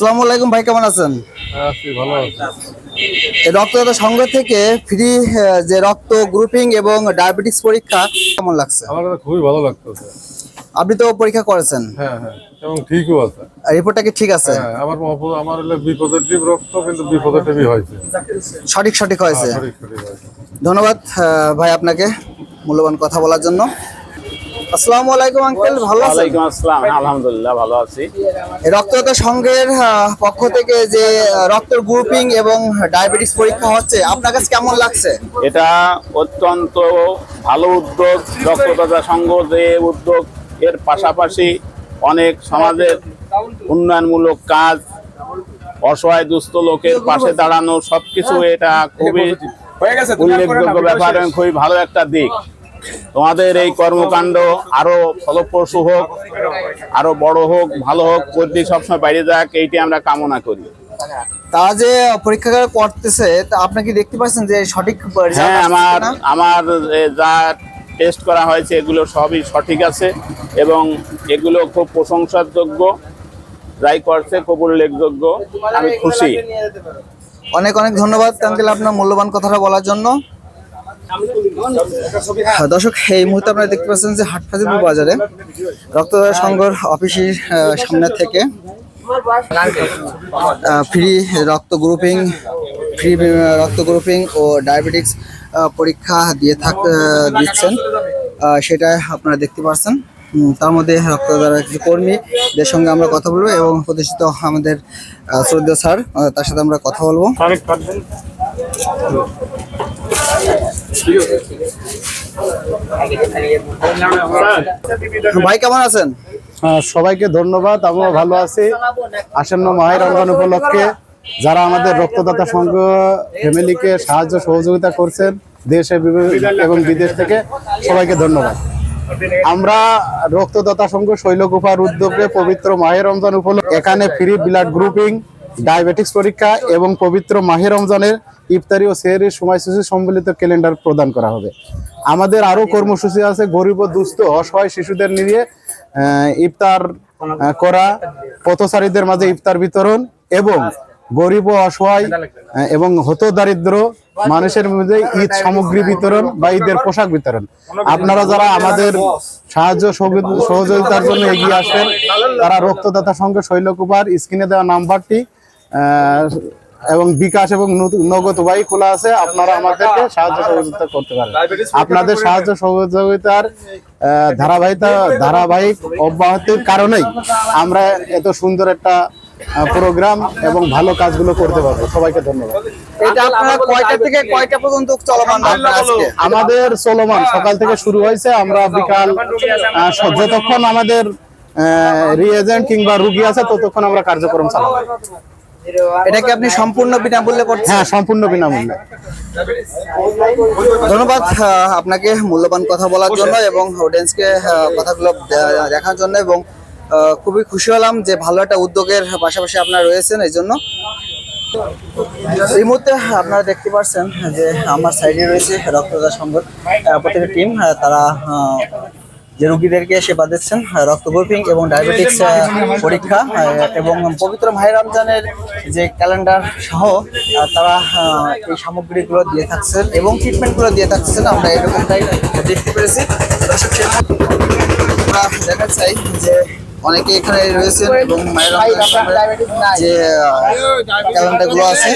আসসালামু আলাইকুম ভাই কেমন আছেন? আছি ভালো এই রক্তদাতা সংঘ থেকে ফ্রি যে রক্ত গ্রুপিং এবং ডায়াবেটিস পরীক্ষা কেমন লাগছে? আমার খুবই ভালো লাগতেছে। আপনি তো পরীক্ষা করেছেন। হ্যাঁ হ্যাঁ এবং ঠিকও আছে। রিপোর্টটা কি ঠিক আছে? হ্যাঁ আমার আমার হলো বি পজিটিভ রক্ত কিন্তু বি পজিটিভই হয়েছে। সঠিক সঠিক হয়েছে। হ্যাঁ, সঠিক সঠিক হয়েছে। ধন্যবাদ ভাই আপনাকে মূল্যবান কথা বলার জন্য। আসসালামু আলাইকুম আঙ্কেল ভালো আছেন? ওয়ালাইকুম আসসালাম আলহামদুলিল্লাহ ভালো আছি। রক্তদাতা সংঘের পক্ষ থেকে যে রক্তের গ্রুপিং এবং ডায়াবেটিস পরীক্ষা হচ্ছে আপনার কাছে কেমন লাগছে? এটা অত্যন্ত ভালো উদ্যোগ রক্তদাতা সংঘ যে উদ্যোগ এর পাশাপাশি অনেক সমাজের উন্নয়নমূলক কাজ অসহায় দুস্থ লোকের পাশে দাঁড়ানো সবকিছু এটা খুবই উল্লেখযোগ্য ব্যাপার এবং খুবই ভালো একটা দিক। তোমাদের এই কর্মকাণ্ড আরও ফলপ্রসূ হোক আরও বড় হোক ভালো হোক প্রতি সবসময় বাইরে যাক এইটি আমরা কামনা করি। তারা যে পরীক্ষা করতেছে তা আপনি কি দেখতে পাচ্ছেন যে সঠিক হ্যাঁ আমার আমার যা টেস্ট করা হয়েছে এগুলো সবই সঠিক আছে এবং এগুলো খুব প্রশংসার যোগ্য যাই করছে খুব উল্লেখযোগ্য আমি খুশি। অনেক অনেক ধন্যবাদ আঙ্কেল আপনার মূল্যবান কথাটা বলার জন্য। দর্শক এই মুহূর্তে আপনারা দেখতে পাচ্ছেন যে হাটফাজিপুর বাজারে রক্তদাতা সংঘর অফিসের সামনে থেকে ফ্রি রক্ত গ্রুপিং ফ্রি রক্ত গ্রুপিং ও ডায়াবেটিক্স পরীক্ষা দিয়ে থাক দিচ্ছেন। সেটা আপনারা দেখতে পাচ্ছেন। তার মধ্যে রক্তদাতার কিছু কর্মীদের সঙ্গে আমরা কথা বলব এবং প্রতিষ্ঠিত আমাদের আহ, শ্রদ্ধেয় স্যার তার সাথে আমরা কথা বলব। ভাই কেমন আছেন? হ্যাঁ, সবাইকে ধন্যবাদ আমিও ভালো আছি। আসন্ন মাহের রমজান উপলক্ষে যারা আমাদের রক্তদাতা সংঘ ফ্যামিলিকে সাহায্য সহযোগিতা করছেন দেশে এবং বিদেশ থেকে সবাইকে ধন্যবাদ। আমরা রক্তদাতা সংঘ শৈলকুপার উদ্যোগে পবিত্র মাহের রমজান উপলক্ষে এখানে ফ্রি ব্লাড গ্রুপিং ডায়াবেটিক্স পরীক্ষা এবং পবিত্র মাহে রমজানের ইফতারি ও সেহরির সময়সূচি সম্বলিত ক্যালেন্ডার প্রদান করা হবে। আমাদের আরও কর্মসূচি আছে, গরিব ও দুস্থ, অসহায় শিশুদের নিয়ে ইফতার করা, পথচারীদের মাঝে ইফতার বিতরণ এবং গরিব ও অসহায় এবং হত দারিদ্র মানুষের মধ্যে ঈদ সামগ্রী বিতরণ বা ঈদের পোশাক বিতরণ। আপনারা যারা আমাদের সাহায্য সহযোগিতার জন্য এগিয়ে আসেন, তারা রক্তদাতা সঙ্গে শৈলকুপার স্ক্রিনে দেওয়া নাম্বারটি এবং বিকাশ এবং নগদ উভয়ই খোলা আছে। আপনারা আমাদেরকে সাহায্য সহযোগিতা করতে পারেন। আপনাদের সাহায্য সহযোগিতার ধারাবাহিকতা ধারাবাহিক অব্যাহতির কারণেই আমরা এত সুন্দর একটা প্রোগ্রাম এবং ভালো কাজগুলো করতে পারব। সবাইকে ধন্যবাদ। এটা আপনারা কয়টা থেকে কয়টা পর্যন্ত চলমান আমাদের চলমান সকাল থেকে শুরু হয়েছে। আমরা বিকাল যতক্ষণ আমাদের রিএজেন্ট কিংবা রুগী আছে ততক্ষণ আমরা কার্যক্রম চালাবো। এটাকে আপনি সম্পূর্ণ বিনামূল্যে করছেন? হ্যাঁ সম্পূর্ণ বিনামূল্যে। ধন্যবাদ আপনাকে মূল্যবান কথা বলার জন্য এবং অডিয়েন্সকে কথাগুলো দেখার জন্য এবং খুবই খুশি হলাম যে ভালো একটা উদ্যোগের পাশাপাশি আপনারা রয়েছেন এই জন্য। এই মুহূর্তে আপনারা দেখতে পাচ্ছেন যে আমার সাইডে রয়েছে রক্তদাতা সংঘ প্রত্যেকটা টিম তারা যে রোগীদেরকে সেবা দিচ্ছেন রক্ত গ্রুপিং এবং ডায়াবেটিক্স পরীক্ষা এবং পবিত্র মাহের রমজানের যে ক্যালেন্ডার সহ তারা এই সামগ্রীগুলো দিয়ে থাকছেন এবং ট্রিটমেন্টগুলো দিয়ে থাকছেন। আমরা এরকমটাই দেখতে পেরেছি। আমরা দেখা চাই যে অনেকে এখানে রয়েছেন এবং মায়ের যে ক্যালেন্ডারগুলো আছে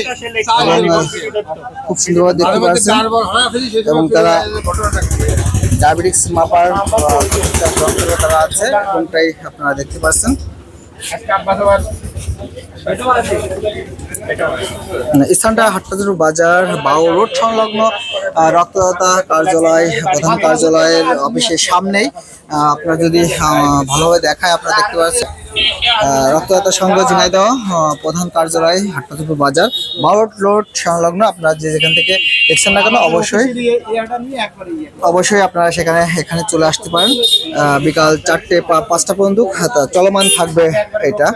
খুব সুন্দরভাবে দেখতে পাচ্ছেন এবং তারা ডায়াবেটিক্স মাপার যন্ত্র তারা আছে, কোনটাই আপনারা দেখতে পাচ্ছেন। স্থানটা হাটপাজুর বাজার বাউ রোড সংলগ্ন রক্তদাতা কার্যালয়, প্রধান কার্যালয়ের অফিসের সামনেই। আপনারা যদি ভালোভাবে দেখায়, আপনারা দেখতে পাচ্ছেন। রক্তদাতা সংঘ ঝিনাইদহ প্রধান কার্যালয় হাটপাজুর বাজার মাউট রোড সংলগ্ন, আপনারা যে যেখান থেকে দেখছেন না কেন, অবশ্যই অবশ্যই আপনারা সেখানে, এখানে চলে আসতে পারেন। বিকাল চারটে পাঁচটা পর্যন্ত চলমান থাকবে এটা।